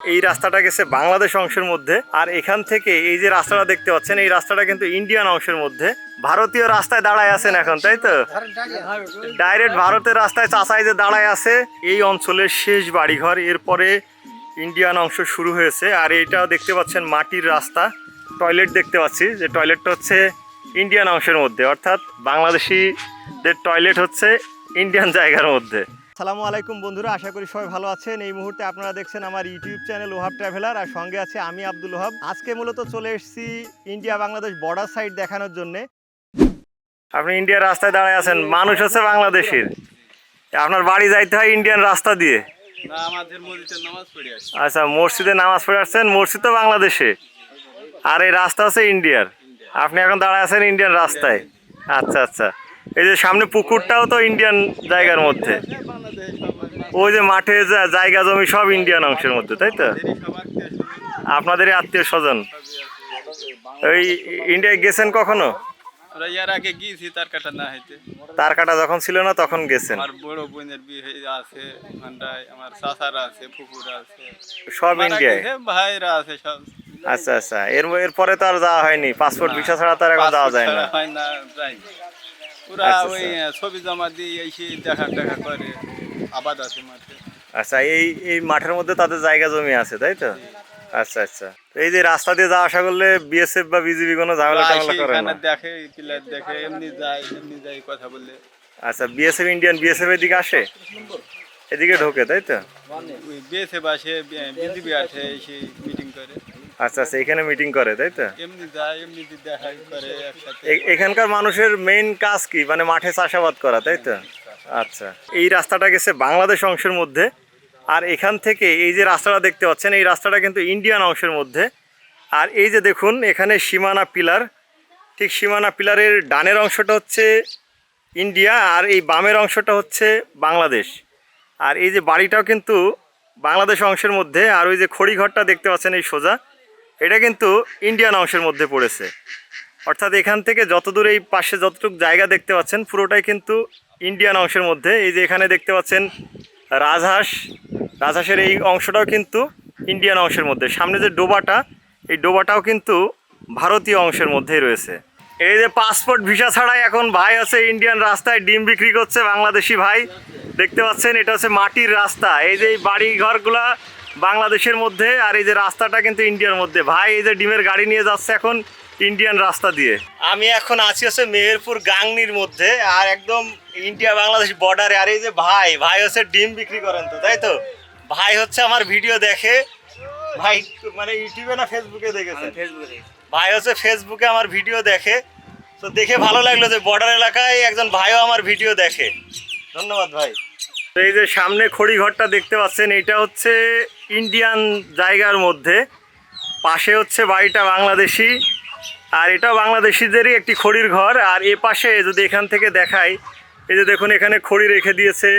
এই রাস্তাটা গেছে বাংলাদেশ অংশের মধ্যে। আর এখান থেকে এই যে রাস্তাটা দেখতে পাচ্ছেন, এই রাস্তাটা কিন্তু ইন্ডিয়ান অংশের মধ্যে। ভারতীয় রাস্তায় দাঁড়ায় আছেন এখন, তাই তো? ডাইরেক্ট ভারতের রাস্তায় চাষাই যে দাঁড়ায় আছে, এই অঞ্চলের শেষ বাড়িঘর। এরপরে ইন্ডিয়ান অংশ শুরু হয়েছে। আর এইটাও দেখতে পাচ্ছেন মাটির রাস্তা, টয়লেট দেখতে পাচ্ছি। যে টয়লেটটা হচ্ছে ইন্ডিয়ান অংশের মধ্যে, অর্থাৎ বাংলাদেশিদের টয়লেট হচ্ছে ইন্ডিয়ান জায়গার মধ্যে। সালামু আলাইকুম বন্ধুরা আশা করি সবাই ভালো আছেন। এই মুহূর্তে আপনারা দেখছেন আমার ইউটিউব চ্যানেল ওহাব ট্রাভেলার আর সঙ্গে আছে আমি আব্দুল ওহাব আজকে মূলত চলে এসেছি ইন্ডিয়া বাংলাদেশ বর্ডার সাইড দেখানোর জন্য। আপনি ইন্ডিয়ার রাস্তায় দাঁড়ায় আছেন মানুষ হচ্ছে বাংলাদেশের। আপনার বাড়ি যাইতে হয় ইন্ডিয়ান রাস্তা দিয়ে। না আমাদের মসজিদের নামাজ পড়ে আসি। আচ্ছা মসজিদে নামাজ পড়ে আসছেন মসজিদ তো বাংলাদেশে। আর এই রাস্তা হচ্ছে ইন্ডিয়ার। আপনি এখন দাঁড়ায় আছেন ইন্ডিয়ান রাস্তায়। আচ্ছা আচ্ছা। এই যে সামনে পুকুরটাও তো ইন্ডিয়ান জায়গার মধ্যে। ওই যে মাঠে যা- জায়গা জমি সব ইন্ডিয়ান অংশের মধ্যে তাই তো? আপনাদের আত্মীয় স্বজন? ওই ইন্ডিয়ায় গেছেন কখনো? আমরা ইয়ার আগে গিয়েছি তার কাটা না হইতে। তার কাটা যখন ছিল না তখন গেছেন? আমার বড় বোনের বিয়ে আছে ওখানটায় আমার চাচারা আছে ফুকুরা আছে। সব ইন্ডিয়ায় ভাইরা আছে সব। আচ্ছা আচ্ছা। এর এরপরে তো আর যাওয়া হয়নি। পাসপোর্ট ভিসা ছাড়া তো আর এখন যাওয়া যায় না। ওরা আচ্ছা, ওই ছবি জমা দিয়ে এসে দেখা দেখা করে আবাদ আছে মাঠে। আচ্ছা এই এই মাঠের মধ্যে তাদের জায়গা জমি আছে তাই তো? আচ্ছা আচ্ছা। এই যে রাস্তা দিয়ে যাওয়া আসা করলে বিএসএফ বা বিজিবি কোনো ঝামেলা টামেলা করে না? দেখে প্লেয়ার দেখে এমনি যায় এমনি যায় কথা বলে। আচ্ছা বিএসএফ ইন্ডিয়ান বিএসএফ এদিকে আসে? এদিকে ঢোকে তাই তো? বেসে বাসে বিজিবি আসে এসে মিটিং করে। আচ্ছা আচ্ছা এখানে মিটিং করে তাই তো? এমনি যায় এমনি দেখা করে এখানকার মানুষের মেইন কাজ কি? মানে মাঠে চাষাবাদ করা তাই তো? আচ্ছা এই রাস্তাটা গেছে বাংলাদেশ অংশের মধ্যে আর এখান থেকে এই যে রাস্তাটা দেখতে পাচ্ছেন এই রাস্তাটা কিন্তু ইন্ডিয়ান অংশের মধ্যে। আর এই যে দেখুন এখানে সীমানা পিলার ঠিক সীমানা পিলারের ডানের অংশটা হচ্ছে ইন্ডিয়া আর এই বামের অংশটা হচ্ছে বাংলাদেশ। আর এই যে বাড়িটাও কিন্তু বাংলাদেশ অংশের মধ্যে আর ওই যে খড়িঘরটা দেখতে পাচ্ছেন এই সোজা। এটা কিন্তু ইন্ডিয়ান অংশের মধ্যে পড়েছে। অর্থাৎ এখান থেকে যতদূর এই পাশে যতটুকু জায়গা দেখতে পাচ্ছেন, পুরোটাই কিন্তু ইন্ডিয়ান অংশের মধ্যে। এই যে এখানে দেখতে পাচ্ছেন রাজহাঁস, রাজহাঁসের এই অংশটাও কিন্তু ইন্ডিয়ান অংশের মধ্যে। সামনে যে ডোবাটা, এই ডোবাটাও কিন্তু ভারতীয় অংশের মধ্যেই রয়েছে। এই যে পাসপোর্ট ভিসা ছাড়াই এখন ভাই আছে ইন্ডিয়ান রাস্তায় ডিম বিক্রি করছে বাংলাদেশি ভাই। দেখতে পাচ্ছেন, এটা হচ্ছে মাটির রাস্তা। এই যে বাড়ি ঘরগুলা বাংলাদেশের মধ্যে আর এই যে রাস্তাটা কিন্তু ইন্ডিয়ার মধ্যে। ভাই এই যে ডিমের গাড়ি নিয়ে যাচ্ছে এখন ইন্ডিয়ান রাস্তা দিয়ে। আমি এখন আছি হচ্ছে মেহেরপুর গাংনির মধ্যে আর একদম ইন্ডিয়া বাংলাদেশ বর্ডারে আর এই যে ভাই ভাই হচ্ছে ডিম বিক্রি করেন তো তাই তো? ভাই হচ্ছে আমার ভিডিও দেখে। ভাই মানে ইউটিউবে না ফেসবুকে দেখেছেন ভাই হচ্ছে ফেসবুকে আমার ভিডিও দেখে। তো দেখে ভালো লাগল যে বর্ডার এলাকায় একজন ভাইও আমার ভিডিও দেখে। ধন্যবাদ ভাই। তো এই যে সামনে খড়িঘরটা দেখতে পাচ্ছেন, এটা হচ্ছে ইন্ডিয়ান জায়গার মধ্যে। পাশে হচ্ছে বাড়িটা বাংলাদেশি। আর এটা বাংলাদেশিদেরই একটি খড়ির ঘর। আর এ পাশে যদি এখান থেকে দেখাই, এই যে দেখুন এখানে খড়ি রেখে দিয়েছে,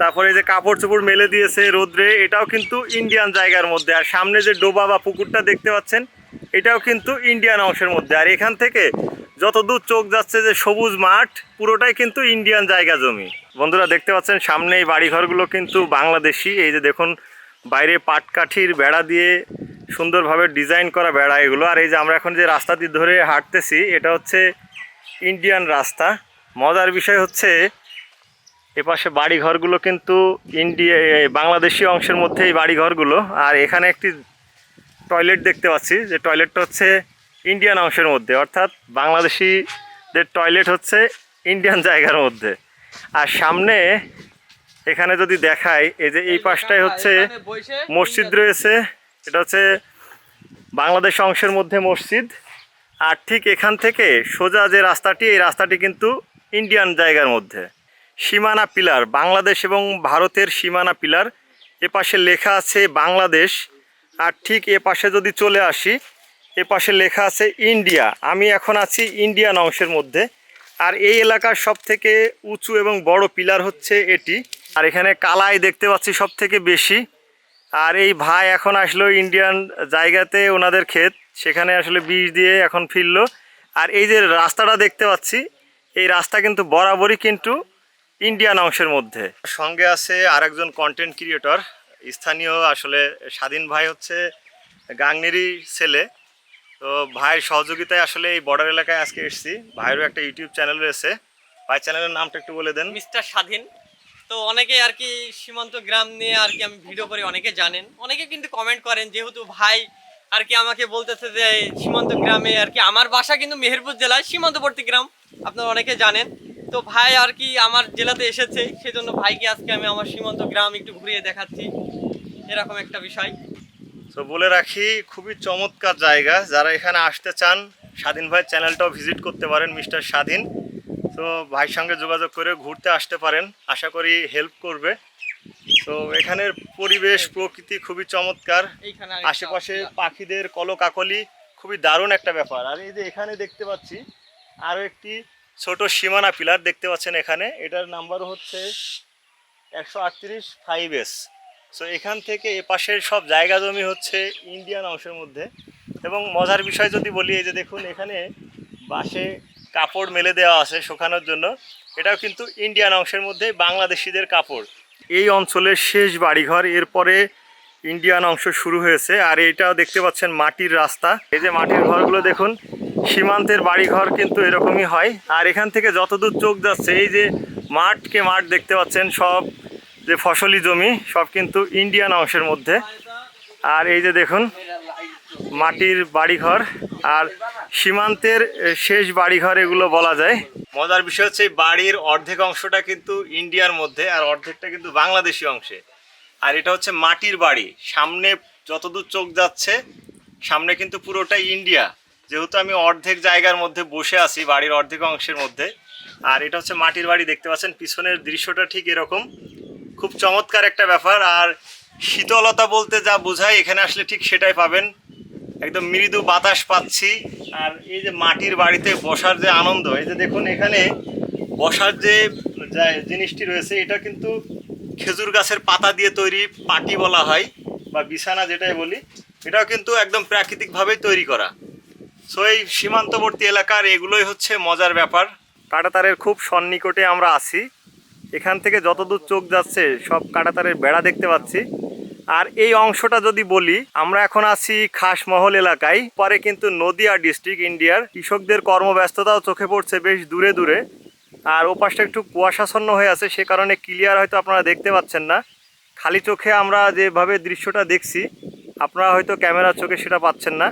তারপরে যে কাপড় চোপড় মেলে দিয়েছে রোদ্রে, এটাও কিন্তু ইন্ডিয়ান জায়গার মধ্যে। আর সামনে যে ডোবা বা পুকুরটা দেখতে পাচ্ছেন, এটাও কিন্তু ইন্ডিয়ান অংশের মধ্যে। আর এখান থেকে যতদূর চোখ যাচ্ছে যে সবুজ মাঠ, পুরোটাই কিন্তু ইন্ডিয়ান জায়গা জমি। বন্ধুরা দেখতে পাচ্ছেন সামনে এই বাড়িঘরগুলো কিন্তু বাংলাদেশি। এই যে দেখুন, বাইরে পাটকাঠির বেড়া দিয়ে সুন্দরভাবে ডিজাইন করা বেড়া এগুলো। আর এই যে আমরা এখন যে রাস্তাটি ধরে হাঁটতেছি, এটা হচ্ছে ইন্ডিয়ান রাস্তা। মজার বিষয় হচ্ছে, এপাশে বাড়ি ঘরগুলো কিন্তু ইন্ডিয়া বাংলাদেশি অংশের মধ্যে এই বাড়ি ঘরগুলো আর এখানে একটি টয়লেট দেখতে পাচ্ছি, যে টয়লেটটা হচ্ছে ইন্ডিয়ান অংশের মধ্যে। অর্থাৎ বাংলাদেশিদের টয়লেট হচ্ছে ইন্ডিয়ান জায়গার মধ্যে। সামনে এখানে যদি দেখাই এই যে এই পাশটায় হচ্ছে মসজিদ রয়েছে। এটা হচ্ছে বাংলাদেশ অংশের মধ্যে মসজিদ। আর ঠিক এখান থেকে সোজা যে রাস্তাটি এই রাস্তাটি কিন্তু ইন্ডিয়ান জায়গার মধ্যে। সীমানা পিলার বাংলাদেশ এবং ভারতের সীমানা পিলার। এ পাশে লেখা আছে বাংলাদেশ। আর ঠিক এ পাশে যদি চলে আসি এ পাশে লেখা আছে ইন্ডিয়া। আমি এখন আছি ইন্ডিয়ান অংশের মধ্যে। আর এই এলাকার সব থেকে উঁচু এবং বড় পিলার হচ্ছে এটি। আর এখানে কালাই দেখতে পাচ্ছি সব থেকে বেশি। আর এই ভাই এখন আসলো ইন্ডিয়ান জায়গাতে ওনাদের ক্ষেত। সেখানে আসলে বীজ দিয়ে এখন ফিরলো। আর এই যে রাস্তাটা দেখতে পাচ্ছি, এই রাস্তা কিন্তু বরাবরই কিন্তু ইন্ডিয়ান অংশের মধ্যে। সঙ্গে আছে আরেকজন কন্টেন্ট ক্রিয়েটর স্থানীয় আসলে স্বাধীন ভাই হচ্ছে গাংনেরই ছেলে। তো ভাইয়ের সহযোগিতায় আসলে এই বর্ডার এলাকায় আজকে এসেছি। ভাইয়েরও একটা ইউটিউব চ্যানেল রয়েছে। ভাই চ্যানেলের নামটা একটু বলে দেন। মিস্টার স্বাধীন। তো অনেকে আর কি সীমান্ত গ্রাম নিয়ে আর কি আমি ভিডিও করে অনেকে জানেন। অনেকে কিন্তু কমেন্ট করেন, যেহেতু ভাই আর কি আমাকে বলতেছে যে সীমান্ত গ্রামে আর কি আমার বাসা কিন্তু মেহেরপুর জেলায়, সীমান্তবর্তী গ্রাম, আপনারা অনেকে জানেন। তো ভাই আর কি আমার জেলাতে এসেছে, সেজন্য ভাইকে আজকে আমি আমার সীমান্ত গ্রাম একটু ঘুরিয়ে দেখাচ্ছি। এরকম একটা বিষয়। তো বলে রাখি খুবই চমৎকার জায়গা। যারা এখানে আসতে চান স্বাধীন ভাই চ্যানেলটাও ভিজিট করতে পারেন মিস্টার স্বাধীন। তো ভাইয়ের সঙ্গে যোগাযোগ করে ঘুরতে আসতে পারেন আশা করি হেল্প করবে। তো এখানের পরিবেশ প্রকৃতি খুবই চমৎকার। আশেপাশে পাখিদের কলকাকলি খুবই দারুণ একটা ব্যাপার। আর এই যে এখানে দেখতে পাচ্ছি আরও একটি ছোট সীমানা পিলার দেখতে পাচ্ছেন এখানে। এটার নাম্বার হচ্ছে একশো আটত্রিশ ফাইভ এস। সো এখান থেকে এ পাশের সব জায়গা জমি হচ্ছে ইন্ডিয়ান অংশের মধ্যে। এবং মজার বিষয় যদি বলি, এই যে দেখুন, এখানে বাসে কাপড় মেলে দেওয়া আছে শুকানোর জন্য। এটাও কিন্তু ইন্ডিয়ান অংশের মধ্যে বাংলাদেশিদের কাপড়। এই অঞ্চলের শেষ বাড়িঘর, এরপরে ইন্ডিয়ান অংশ শুরু হয়েছে। আর এটাও দেখতে পাচ্ছেন মাটির রাস্তা। এই যে মাটির ঘরগুলো দেখুন, সীমান্তের বাড়িঘর কিন্তু এরকমই হয়। আর এখান থেকে যতদূর চোখ যাচ্ছে, এই যে মাঠকে মাঠ দেখতে পাচ্ছেন সব যে ফসলি জমি, সব কিন্তু ইন্ডিয়ান অংশের মধ্যে। আর এই যে দেখুন, মাটির বাড়িঘর আর সীমান্তের শেষ বাড়িঘর এগুলো বলা যায়। মজার বিষয় হচ্ছে বাড়ির অর্ধেক অংশটা কিন্তু ইন্ডিয়ার মধ্যে আর অর্ধেকটা কিন্তু বাংলাদেশি অংশে। আর এটা হচ্ছে মাটির বাড়ি। সামনে যতদূর চোখ যাচ্ছে, সামনে কিন্তু পুরোটাই ইন্ডিয়া যেহেতু আমি অর্ধেক জায়গার মধ্যে বসে আছি, বাড়ির অর্ধেক অংশের মধ্যে। আর এটা হচ্ছে মাটির বাড়ি, দেখতে পাচ্ছেন? পিছনের দৃশ্যটা ঠিক এরকম। খুব চমৎকার একটা ব্যাপার, আর শীতলতা বলতে যা বোঝায়, এখানে আসলে ঠিক সেটাই পাবেন। একদম মৃদু বাতাস পাচ্ছি, আর এই যে মাটির বাড়িতে বসার যে আনন্দ, এই যে দেখুন এখানে বসার যে জিনিসটি রয়েছে, এটা কিন্তু খেজুর গাছের পাতা দিয়ে তৈরি পাটি বলা হয়, বা বিছানা যেটাই বলি, এটাও কিন্তু একদম প্রাকৃতিকভাবেই তৈরি করা। সো এই সীমান্তবর্তী এলাকার এগুলোই হচ্ছে মজার ব্যাপার। কাঁটাতারের খুব সন্নিকটে আমরা আছি। এখান থেকে যতদূর চোখ যাচ্ছে, সব কাঁটাতারের বেড়া দেখতে পাচ্ছি। আর এই অংশটা যদি বলি, আমরা এখন আছি খাসমহল এলাকায়। পরে কিন্তু নদিয়া ডিস্ট্রিক্ট ইন্ডিয়ার কৃষকদের কর্মব্যস্ততাও চোখে পড়ছে বেশ দূরে দূরে। আর ওপাশটা একটু কুয়াশাচ্ছন্ন হয়ে আছে, সে কারণে ক্লিয়ার হয়তো আপনারা দেখতে পাচ্ছেন না। খালি চোখে আমরা যেভাবে দৃশ্যটা দেখছি, আপনারা হয়তো ক্যামেরার চোখে সেটা পাচ্ছেন না।